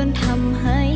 จนทำให้